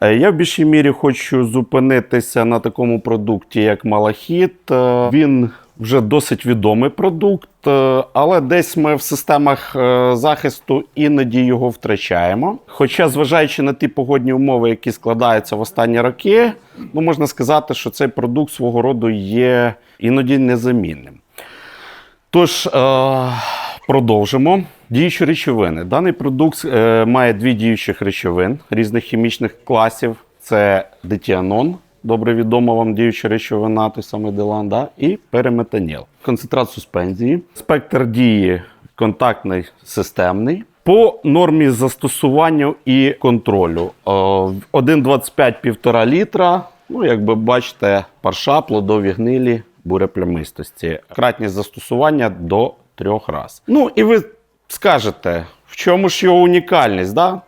Е, Я в більшій мірі хочу зупинитися на такому продукті, як малахіт. Е, Він вже досить відомий продукт, е, але десь ми в системах захисту іноді його втрачаємо. Хоча, зважаючи на ті погодні умови, які складаються в останні роки, ну можна сказати, що цей продукт свого роду є іноді незамінним. Тож, продовжимо. Діючі речовини. Даний продукт е, має дві діючих речовин різних хімічних класів: це дитіанон, добре відома вам діюча речовина, той самий Делан, да? і периметаніл. Концентрат суспензії, спектр дії контактний системний. По нормі застосування і контролю е, 1,25-1,5 літра. Ну, як ви бачите, парша, плодові гнилі, буреплямистості. Кратність застосування до трьох раз. Ну, і ви скажете, в чому ж його унікальність? Да?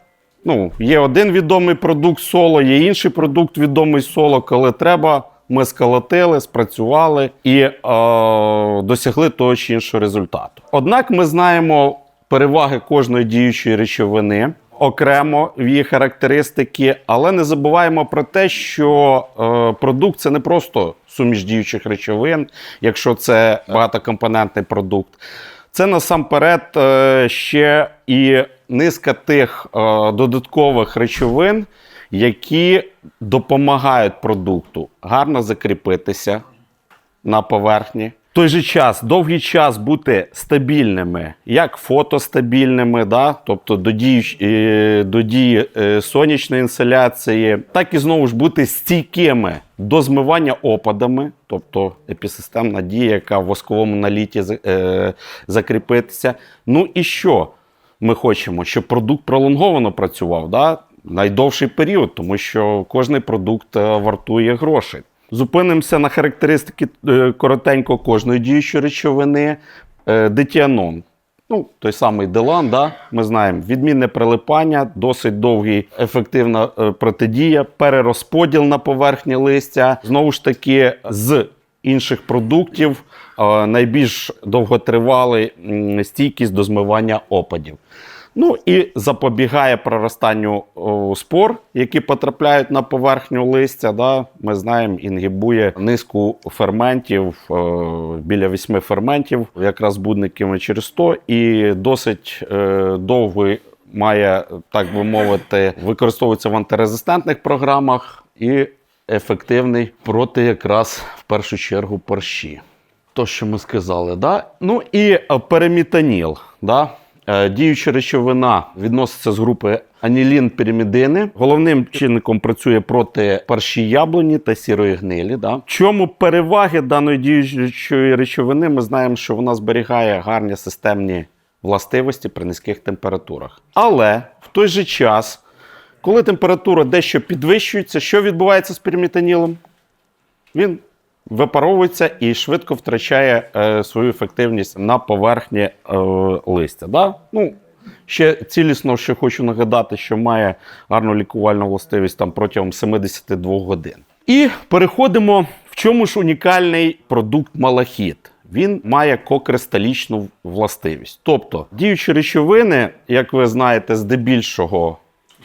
Ну, є один відомий продукт соло, є інший продукт відомий соло, коли треба. Ми сколотили, спрацювали і е, досягли того чи іншого результату. Однак ми знаємо переваги кожної діючої речовини окремо в її характеристики, але не забуваємо про те, що е, продукт це не просто суміш діючих речовин, якщо це багатокомпонентний продукт. Це насамперед е, ще і низка тих е, додаткових речовин, які допомагають продукту гарно закріпитися на поверхні. Той же час, довгий час бути стабільними, як фотостабільними, да? тобто до дії, е, до дії е, сонячної інсоляції, так і знову ж бути стійкими до змивання опадами, тобто епісистемна дія, яка в восковому наліті е, закріпитися. Ну і що ми хочемо? Щоб продукт пролонговано працював. Да? Найдовший період, тому що кожний продукт вартує грошей. Зупинимося на характеристики е, коротенько кожної діючої речовини. Е, Дитіанон. Ну, той самий Делан, да? ми знаємо, відмінне прилипання, досить довгий, ефективна е, протидія, перерозподіл на поверхні листя. Знову ж таки, з інших продуктів найбільш довготривалий стійкість до змивання опадів. Ну і запобігає проростанню о, спор, які потрапляють на поверхню листя. Да? Ми знаємо, інгібує низку ферментів, е, біля вісьми ферментів, якраз будниками через то, і досить е, довгий має, так би мовити, використовується в антирезистентних програмах і ефективний проти якраз в першу чергу парші. То, що ми сказали, да? Ну і перемітаніл. Да? Е, Діюча речовина відноситься з групи анілін піримідини. Головним чинником працює проти парші яблуні та сірої гнилі. Да? В чому переваги даної діючої речовини? Ми знаємо, що вона зберігає гарні системні властивості при низьких температурах. Але в той же час, коли температура дещо підвищується, що відбувається з піримітанілом? Він випаровується і швидко втрачає е, свою ефективність на поверхні е, листя. Да? Ну, ще цілісно ще хочу нагадати, що має гарну лікувальну властивість там протягом 72 годин. І переходимо, в чому ж унікальний продукт малахіт. Він має кокристалічну властивість. Тобто діючі речовини, як ви знаєте, здебільшого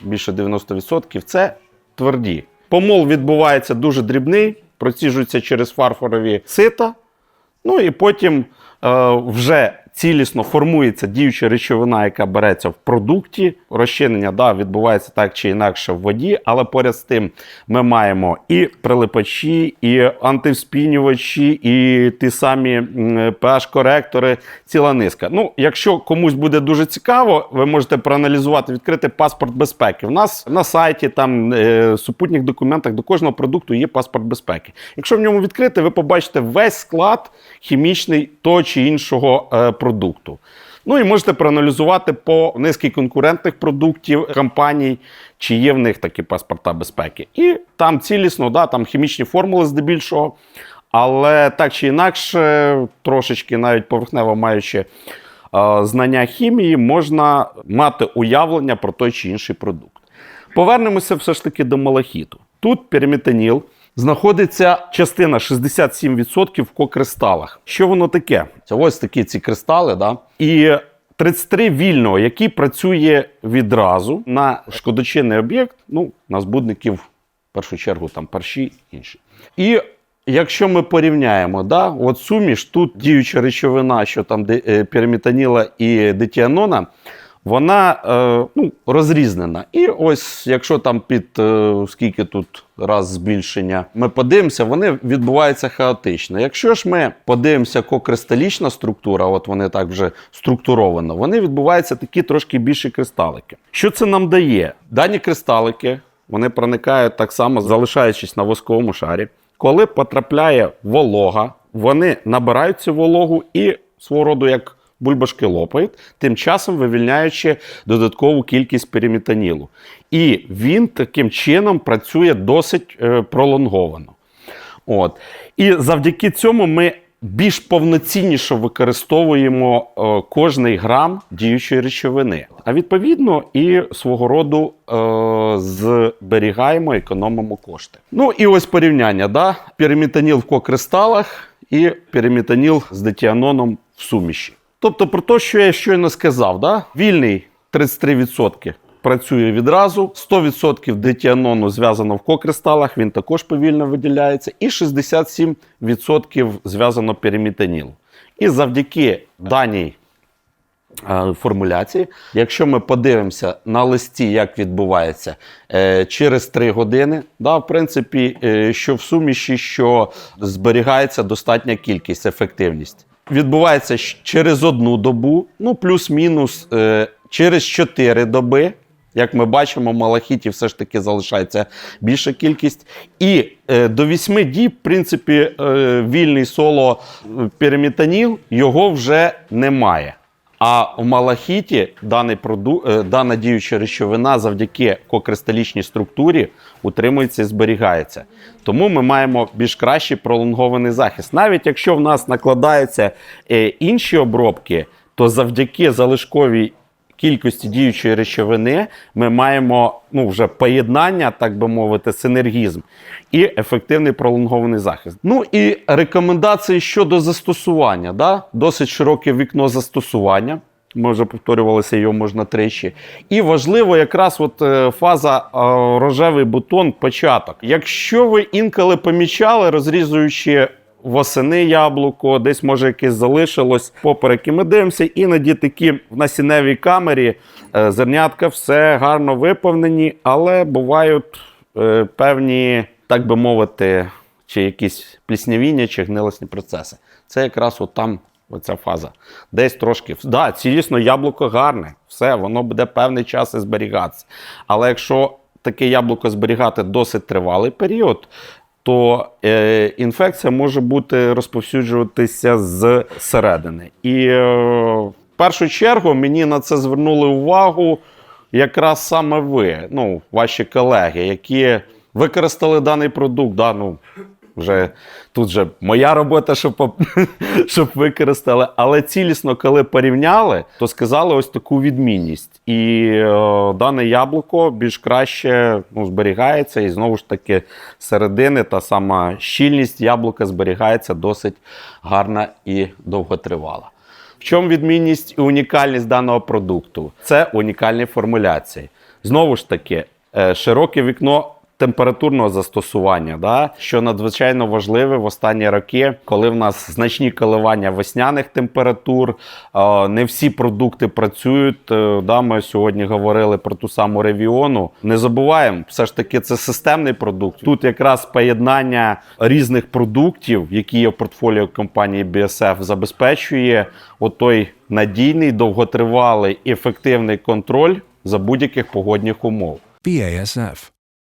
більше 90% це тверді. Помол відбувається дуже дрібний, проціжується через фарфорові сита. Ну і потім е, вже цілісно формується діюча речовина, яка береться в продукті. Розчинення да, відбувається так чи інакше в воді, але поряд з тим ми маємо і прилипачі, і антивспінювачі, і ті самі pH-коректори, ціла низка. Ну, якщо комусь буде дуже цікаво, ви можете проаналізувати, відкрити паспорт безпеки. У нас на сайті, там е, супутніх документах до кожного продукту є паспорт безпеки. Якщо в ньому відкрити, ви побачите весь склад хімічний того чи іншого е, продукту. Ну і можете проаналізувати по низки конкурентних продуктів компаній, чи є в них такі паспорта безпеки. І там цілісно, да, там хімічні формули здебільшого. Але так чи інакше, трошечки навіть поверхнево маючи е, знання хімії, можна мати уявлення про той чи інший продукт. Повернемося все ж таки до малахіту. Тут піриметаніл знаходиться частина 67% в кокристалах. Що воно таке? Це ось такі ці кристали, да? і 33 вільного, який працює відразу на шкодочинний об'єкт, ну, на збудників, в першу чергу, там парші інші. І якщо ми порівняємо, да, от суміш, тут діюча речовина, що там е, пірамітаніла і дитіанона, вона е, ну, розрізнена. І ось, якщо там під е, скільки тут раз збільшення, ми подивимося, вони відбуваються хаотично. Якщо ж ми подивимося, кокристалічна структура, от вони так вже структуровано, вони відбуваються такі трошки більші кристалики. Що це нам дає? Дані кристалики вони проникають так само, залишаючись на восковому шарі. Коли потрапляє волога, вони набирають цю вологу і свого роду як бульбашки лопають, тим часом вивільняючи додаткову кількість периметанілу. І він таким чином працює досить е, пролонговано. От. І завдяки цьому ми більш повноцінніше використовуємо е, кожний грам діючої речовини. А відповідно і свого роду е, зберігаємо, економимо кошти. Ну і ось порівняння: да? пірамітаніл в кокристалах і пірамітаніл з дитіаноном в суміші. Тобто про те, що я щойно сказав, да? вільний 33% працює відразу, 100% дитіанону зв'язано в кокристалах, він також повільно виділяється, і 67% зв'язано пірамітаніл. І завдяки даній е, формуляції, якщо ми подивимося на листі, як відбувається е, через 3 години, да, в принципі, е, що в суміші, що зберігається достатня кількість, ефективність. Відбувається через одну добу, ну плюс-мінус е, через 4 доби. Як ми бачимо, малахіті все ж таки залишається більша кількість. І е, до 8 діб, в принципі, е, вільний соло е, пірамітаніл його вже немає. А в малахіті даний проду... е, дана діюча речовина завдяки кокристалічній структурі утримується і зберігається. Тому ми маємо більш кращий пролонгований захист. Навіть якщо в нас накладаються е, інші обробки, то завдяки залишковій кількості діючої речовини ми маємо ну, вже поєднання, так би мовити, синергізм і ефективний пролонгований захист. Ну і рекомендації щодо застосування. Да? Досить широке вікно застосування. Ми вже повторювалися, його можна тричі. І важливо якраз от е, фаза е, рожевий бутон, початок. Якщо ви інколи помічали, розрізуючи восени яблуко, десь може якесь залишилось попереки. Ми дивимося, іноді такі в насінневій камері е, зернятка все гарно виповнені, але бувають е, певні, так би мовити, чи якісь пліснявіння, чи гнилосні процеси. Це якраз от оця фаза. Десь трошки. Да, цілісно яблуко гарне, все, воно буде певний час і зберігатися. Але якщо таке яблуко зберігати досить тривалий період, то е, інфекція може бути розповсюджуватися з середини. І е, в першу чергу мені на це звернули увагу якраз саме ви, ну, ваші колеги, які використали даний продукт. Да, ну, вже тут же моя робота, щоб, щоб використали. Але цілісно, коли порівняли, то сказали ось таку відмінність. І е, дане яблуко більш краще ну, зберігається, і знову ж таки середини та сама щільність яблука зберігається досить гарна і довготривала. В чому відмінність і унікальність даного продукту? Це унікальні формуляції. Знову ж таки, е, широке вікно температурного застосування, да, що надзвичайно важливе в останні роки, коли в нас значні коливання весняних температур, е, не всі продукти працюють. Е, Да, ми сьогодні говорили про ту саму ревіону. Не забуваємо, все ж таки, це системний продукт. Тут якраз поєднання різних продуктів, які є в портфоліо компанії BSF, забезпечує отой надійний, довготривалий ефективний контроль за будь-яких погодних умов. BASF.